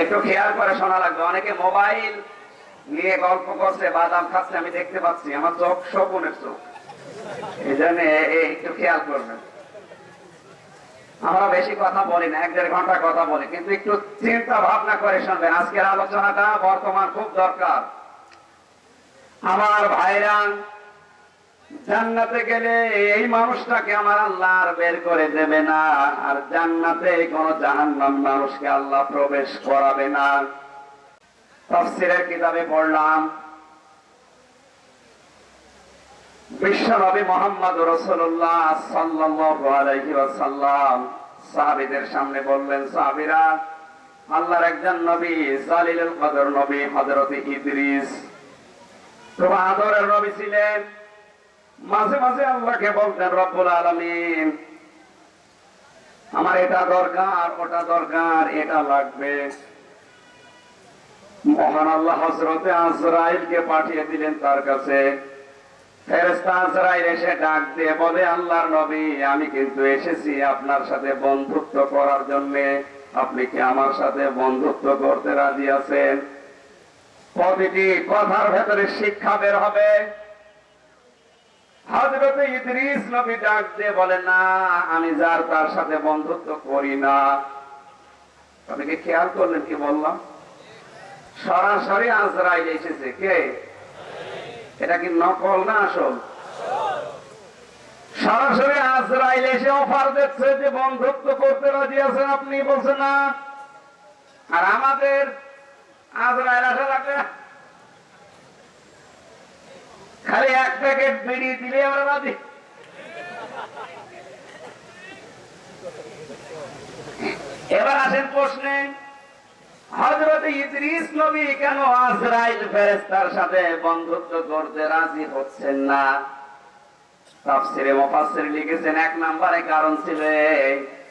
একটু খেয়াল করে শোনা লাগবে। অনেকে মোবাইল নিয়ে গল্প করছে, বাদাম খাচ্ছে, আমি দেখতে পাচ্ছি। আমার চোখ শকুনের চোখ। এই জন্য একটু খেয়াল করবেন। আমরা বেশি কথা বলি না, এক দেড় ঘণ্টা কথা বলি, কিন্তু একটু চিন্তা ভাবনা করে শুনবেন। আজকের আলোচনাটা বর্তমান খুব দরকার। আমার ভাইরা জান্নাতে গেলে এই মানুষটাকে আমার আল্লাহ আর বের করে দেবে না। আর জান্নাতে কোন জাহান্নাম মানুষকে আল্লাহ প্রবেশ করাবে না। তফসিরের কিতাবে পড়লাম, বিশ্বনবী মোহাম্মদ রসুল্লাহ আলাইহি ওয়াসাল্লাম সামনে বললেন, সাহাবীরা, আল্লাহর একজন নবী, জালিলুল কদর নবী হযরত ইদ্রিস। তো আদরের নবী ছিলেন মাঝে মাঝে আল্লাহকে বলতেন রব্বুল আলামিন, আমার এটা দরকার, ওটা দরকার, এটা লাগবে। মহান আল্লাহ হজরতে আজরাইলকে পাঠিয়ে দিলেন তার কাছে। এসে ডাক দিয়ে বলে, আল্লাহর নবী, আমি কিন্তু এসেছি আপনার সাথে বন্ধুত্ব করার জন্য। আপনি কি আমার সাথে বন্ধুত্ব করতে রাজি আছেন? প্রতিটি কথার ভেতরে শিক্ষা বের হবে। হজরত ইদ্রিস নবী ডাক দিয়ে বলেন না, আমি যার তার সাথে বন্ধুত্ব করি না। খেয়াল করলেন কি বললাম? সরাসরি এসেছে কে? এটা কি নকল না আসল? সরাসরি আজরাইল এসে অফার দিচ্ছে যে বন্ধুত্ব করতে রাজি আছেন আপনি বলছেন না। আর আমাদের আজরাইল আসা লাগবে। খালি এক প্যাকেট বিড়ি দিলে আমরা রাজি এবার আসেন প্রশ্নে হজরত ইদ্রিস নবী কেন আজরাইল ফেরেস্তার সাথে বন্ধুত্ব করতে রাজি হচ্ছেন না? লিখেছেন, এক নম্বরে কারণ ছিল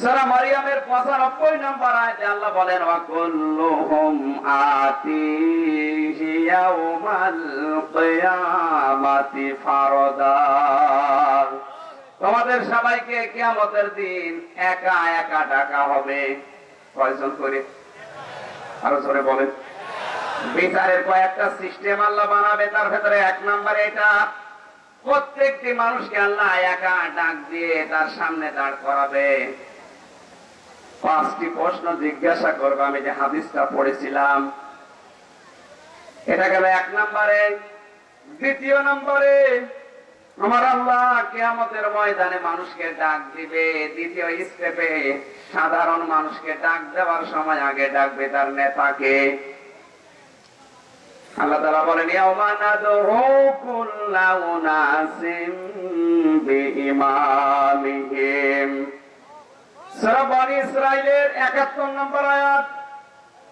সূরা মারিয়ামের 95 নম্বর আয়াতে আল্লাহ বলেন ওয়া কুল্লুহুম আতিহি কিয়ামাতি ফারদা। তোমাদের সবাইকে কিয়ামতের দিন একা একা ডাকা হবে। কয়জন করে? আরও জোরে বলেন। বিচারের কয়েকটা সিস্টেম আল্লাহ বানাবে, তার ভেতরে এক নম্বরে এটা, প্রত্যেকটি মানুষকে আল্লাহ একা ডাক দিয়ে তার সামনে দাঁড় করাবে। পাঁচটি প্রশ্ন জিজ্ঞাসা করব, আমি যে হাদিসটা পড়েছিলাম। এটা গেল এক নম্বরে। দ্বিতীয় নম্বরে, আমার আল্লাহ কেয়ামতের ময়দানে মানুষকে ডাক দিবে। দ্বিতীয় স্টেপে সাধারণ মানুষকে ডাক দেওয়ার সময় আগে ডাকবে তার নেতাকে। আল্লাহ তারা বলেন, ইয়াউমা সূরা বনি ইসরাইলের 71 নম্বর আয়াত।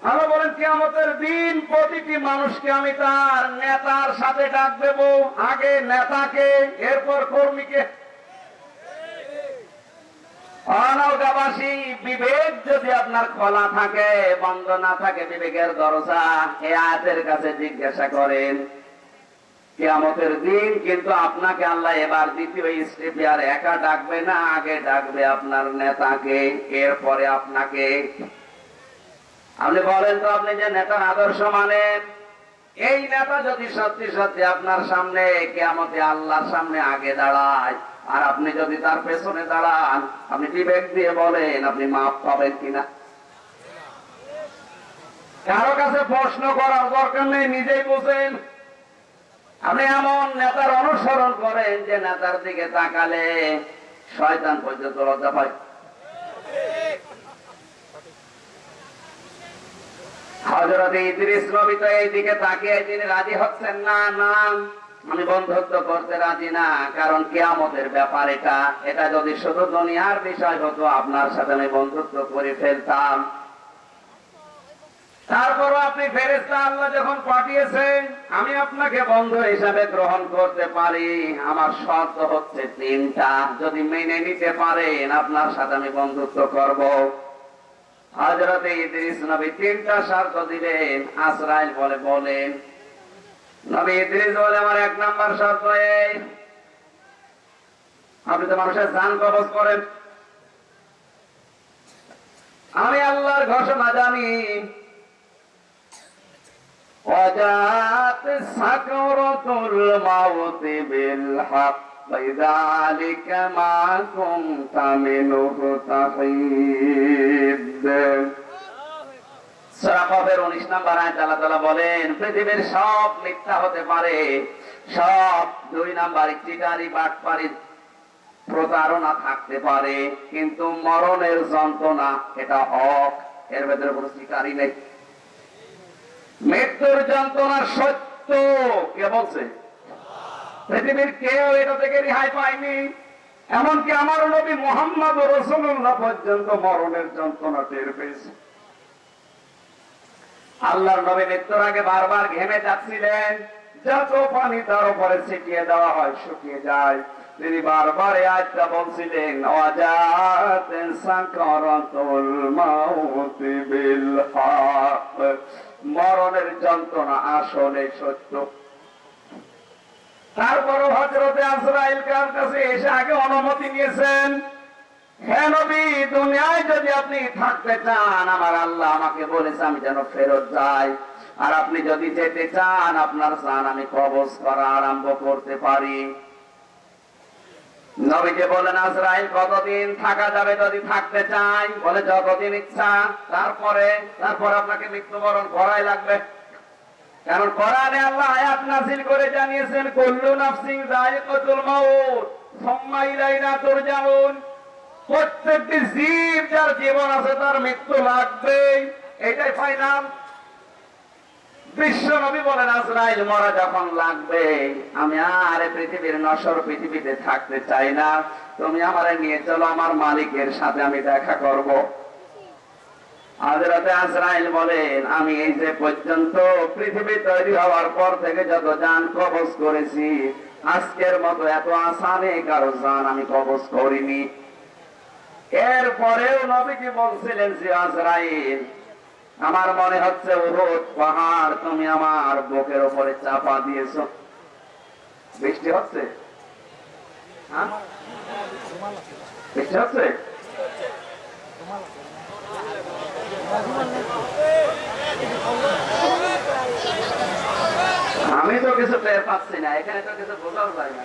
আল্লাহ বলেন, কিয়ামতের দিন প্রতিটি মানুষকে আমি তার নেতার সাথে ডাক দেব। আগে নেতাকে, এরপর কর্মীকে। বিবেক যদি আপনার খোলা থাকে, বন্ধ না থাকে, বিবেকের দরজা এ আয়াতের কাছে জিজ্ঞাসা করেন। কেয়ামতের দিন কিন্তু আপনাকে আল্লাহ এবার দ্বিতীয় স্টেপে আর একা ডাকবে না, আগে ডাকবে আপনার নেতাকে, এরপরে আপনাকে। আপনি বলেন তো, আপনি যে নেতার আদর্শ মানেন? এই নেতা যদি সত্যি সত্যি আপনার সামনে কেয়ামতে আল্লাহর সামনে আগে দাঁড়ায়, আর আপনি যদি তার পেছনে দাঁড়ান, আপনি বিবেক দিয়ে বলেন, আপনি মাপ পাবেন কিনা? কারও কাছে প্রশ্ন করার দরকার নেই, নিজেই বুঝেন। আপনি এমন নেতার অনুসরণ করেন যে নেতার দিকে তাকালে শয়তান পর্যন্ত লজ্জা পায়? তাকিয়ে তিনি রাজি হচ্ছেন না আমি বন্ধুত্ব করতে রাজি না, কারণ ব্যাপার এটা। এটা যদি শুধু দুনিয়ার বিষয় হতো, আপনার সাথে আমি বন্ধুত্ব করে ফেলতাম। তারপরও আপনি ফেরেস্তা আল্লাহ যখন পাঠিয়েছেন, আমি আপনাকে বন্ধু হিসাবে গ্রহণ করতে পারি। আমার শর্ত হচ্ছে তিনটা। যদি মেনে নিতে পারেন, আপনার সাথে আমি বন্ধুত্ব করব। ইদ্রিস নবী তিনটা শর্ত দিলেন। আসরাইল বলে, বলেন, নবী ইদ্রিস বলে, আমার এক নাম্বার শর্ত এই। আপনি তো মানুষের কবজ করেন। আমি আল্লাহর ঘোষণা জানি وجاءت سكرة الموت بالحق ذلك ما كنت منه تحيد সূরা কফের 19 নম্বর আয়াত আল্লাহ তাআলা বলেন পৃথিবীর সব মিথ্যা হতে পারে সব দুই নাম্বার চিটারি বাটপারি প্রতারণা থাকতে পারে কিন্তু মরণের যন্ত্রণা এটা হক এর ভেতরে কোনো শিকারই নেই মৃত্যুর যন্ত্রণা সত্য। কে বলছে? পৃথিবীর কেউ এটা থেকে রেহাই পায়নি। এমনকি আমার নবী মোহাম্মদ রসুল্লাহ পর্যন্ত মরণের যন্ত্রণা টের পেয়েছে। আল্লাহর নবী মৃত্যুর আগে বারবার ঘেমে যাচ্ছিলেন। যত পানি তার উপরে ছিটিয়ে দেওয়া হয়, শুকিয়ে যায়। তিনি বারবার আয়াতটা বলছিলেন অজাত সাকরাতুল মাউতি হক। মরণের যন্ত্রণা, আসলে সত্য। তারপরও হজরতে আজরাইল কার কাছে এসে আগে অনুমতি নিয়েছেন নবী, দুনিয়ায় যদি আপনি থাকতে চান, আমার আল্লাহ আমাকে বলেছে আমি যেন ফেরত যাই। আর আপনি যদি যেতে চান, আপনার চান আমি কবজ করা আরম্ভ করতে পারি। নবীকে বলেন আজরাইল কতদিন থাকা যাবে যদি থাকতে চাই? বলে, যতদিন ইচ্ছা, তারপরে, তারপর আপনাকে মৃত্যুবরণ করাই লাগবে। কারণ কোরআনে আল্লাহ আয়াত নাযিল করে জানিয়েছেন, কুল্লু নাফসিন যায়িকাতুল মাউত, সুম্মা ইলাইনা তুরজাউন। প্রত্যেকটি জীব যার জীবন আছে তার মৃত্যু লাগবে এটাই ফাইনাল। বিশ্ব নবী বলেন, আজরাইল মরা যখন লাগবে, আমি পৃথিবীর পৃথিবীতে থাকতে চাই না। তুমি নিয়ে চলো, আমার মালিকের সাথে আমি দেখা করব। আজরাইল বলেন, আমি এই যে পর্যন্ত পৃথিবী তৈরি হওয়ার পর থেকে যত যান কবজ করেছি, আজকের মতো এত আসানে কারও জান আমি কবজ করিনি। এরপরেও নবীজি বলছিলেন যে, আজরাইল আমার মনে হচ্ছে, উহুদ, পাহাড়, তুমি আমার বুকের উপরে চাপা দিয়েছ। বৃষ্টি হচ্ছে? হ্যাঁ? বৃষ্টি হচ্ছে? আমি তো কিছু টের পাচ্ছি না, এখানে তো কিছু বোঝাও যায় না।